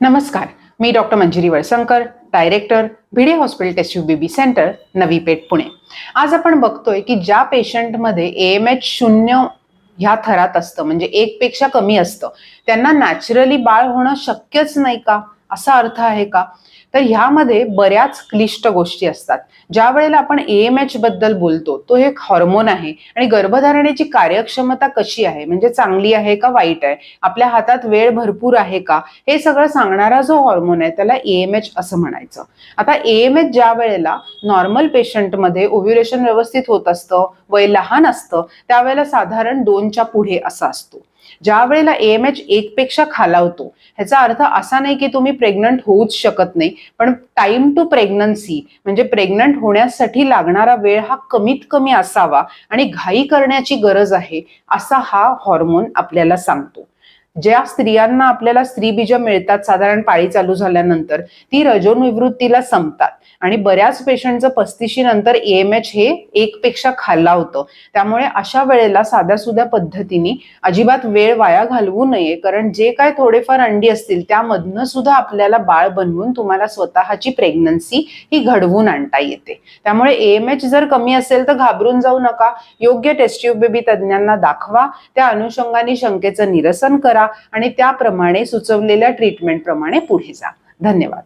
नमस्कार मी doctor Manjiri Walsankar director Bhide hospital test baby centre Navi Peth Pune. आज आपण बघतोय की ज्या पेशंटमध्ये ए एम एच शून्य ह्या थरात असतं म्हणजे एक पेक्षा कमी असतं त्यांना नॅचरली बाळ होणं शक्यच नाही का? असा अर्थ आहे का? तर ह्यामध्ये बऱ्याच क्लिष्ट गोष्टी असतात. ज्या वेळेला आपण एम एच बद्दल बोलतो तो एक हॉर्मोन आहे. आणि गर्भधारणेची कार्यक्षमता कशी आहे? म्हणजे चांगली आहे का वाईट आहे? आपल्या हातात वेळ भरपूर आहे का? हे सगळं सांगणारा जो हॉर्मोन आहे त्याला एम एच असं म्हणायचं. आता एम एच ज्या वेळेला नॉर्मल पेशंटमध्ये ओव्युरेशन व्यवस्थित होत असतं वय लहान असतं त्यावेळेला साधारण दोनच्या पुढे असा असतो. ज्या वेळेला एएमएच एम एच एक पेक्षा खालावतो ह्याचा अर्थ असा नाही की तुम्ही प्रेग्नंट होऊच शकत नाही पण टाइम टू प्रेग्नन्सी म्हणजे प्रेग्नंट होण्यासाठी लागणारा वेळ हा कमीत कमी असावा आणि घाई करण्याची गरज आहे असा हा हॉर्मोन आपल्याला सांगतो. ज्या स्त्रियांना आपल्याला स्त्रीबीज मिळतात साधारण पाळी चालू झाल्यानंतर ती रजोनिवृत्तीला संपतात. आणि बऱ्याच पेशंटचं पस्तीशी नंतर एएमएच हे एक पेक्षा होतं. त्यामुळे अशा वेळेला साध्या सुध्या पद्धतीने अजिबात वेळ वाया घालवू नये कारण जे काय थोडेफार अंडी असतील त्यामधनं सुद्धा आपल्याला बाळ बनवून तुम्हाला स्वतःची प्रेग्नन्सी ही घडवून आणता येते. त्यामुळे एएमएच जर कमी असेल तर घाबरून जाऊ नका. योग्य टेस्ट्यूब बेबी तज्ज्ञांना दाखवा. त्या अनुषंगाने शंकेचं निरसन करा. आणि त्याप्रमाणे सुचवलेल्या ट्रीटमेंट प्रमाणे पुढे जा. धन्यवाद.